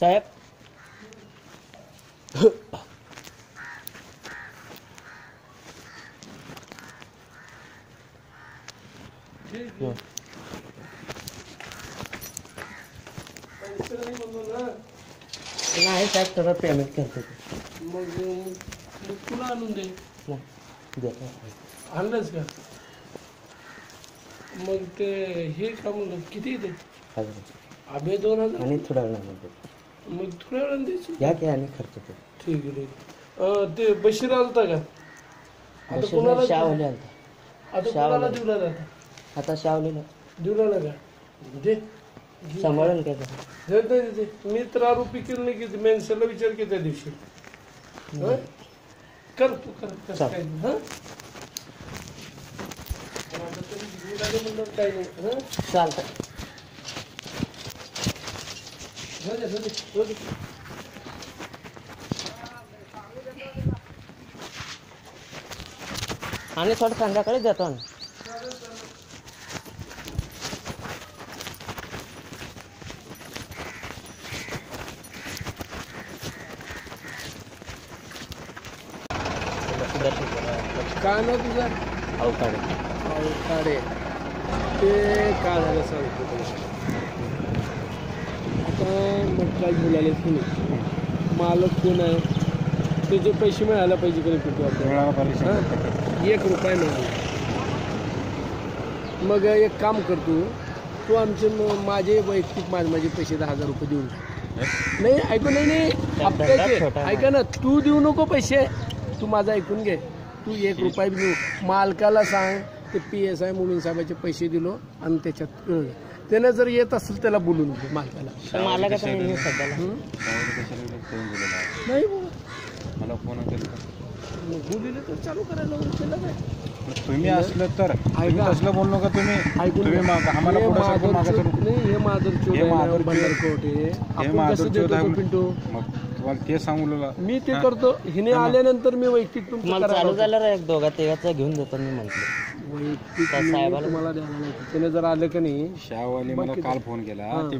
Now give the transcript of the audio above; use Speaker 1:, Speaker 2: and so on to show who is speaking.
Speaker 1: साहेब नाही साहेब थोडं पेमेंट करतो.
Speaker 2: मग मग तुला आणून दे.
Speaker 1: देतो
Speaker 2: आणलंच का? मग ते हे का म्हणलं किती ते
Speaker 1: हजार.
Speaker 2: आबे दोन हजार.
Speaker 1: आणि थोडा वेळ देतो
Speaker 2: मग थोड्या वेळाने द्यायची
Speaker 1: या की आणि खर्च करतो
Speaker 2: ठीक आहे ठीक. अं, ते बशीर आलता का? आता कोणाला
Speaker 1: शावले
Speaker 2: आता
Speaker 1: शावले.
Speaker 2: कोणाला जाता
Speaker 1: आता? शावलेला
Speaker 2: दिवला ना का दे
Speaker 1: सांभाळून काय करा
Speaker 2: मी तर आरोपी केलं नाही की विचार की त्या दिवशी हं? कर तू कर कसं. काय नाही, हं? पण आता तरी घेऊन आले म्हणल्यावर काही नाही हं?
Speaker 1: चालतं
Speaker 2: जाऊ दे, जाऊ दे, जाऊ दे.
Speaker 1: आणि थोडं संध्याकाळी देतो
Speaker 2: काय ना तुझा?
Speaker 1: अवकाळ
Speaker 2: काढे ते काय झालं सांगतो तुला आता मग काय बोलायला तुम्ही. मालक कोण आहे? त्याचे पैसे मिळायला पाहिजे कधी कुठे? एक रुपया मिळाला मग एक काम करतो तू. आमचे माझे वैयक्तिक माझे माझे पैसे दहा हजार रुपये देऊन. नाही ऐकू नाही ऐका ना तू देऊ नको पैसे. तू माझं ऐकून घे. तू एक रुपया देऊ मालकाला सांग ते पी एस आय मुलीन साहेबाचे पैसे दिलो आणि त्याच्यात त्यानं जर येत असेल त्याला बोलू नको मालकाला.
Speaker 1: मला का नाही
Speaker 2: हं?
Speaker 3: मला फोन
Speaker 2: बोलिले तर चालू करायला काय
Speaker 3: तुम्ही असलं तर. असलं बोललो का तुम्ही.
Speaker 2: ऐकून घे. हे हे माधुरचोद
Speaker 3: हे
Speaker 2: आहे
Speaker 3: हे
Speaker 2: पिंटू?
Speaker 3: तुम्हाला ते सांगू.
Speaker 2: मी ते. करतो हिने आल्यानंतर मी वैयक्तिक तुमचं
Speaker 1: मला
Speaker 2: करायला
Speaker 1: चालू. झालं रे एक दोघा तेव्हाच घेऊन देतो मी म्हटलं
Speaker 2: वैयक्तिक
Speaker 1: त्या
Speaker 2: मी
Speaker 1: साहेबाला-
Speaker 2: तुम्हाला द्यायला नाही त्याने जर आलं का नाही बघ
Speaker 3: मला काल फोन केला. ते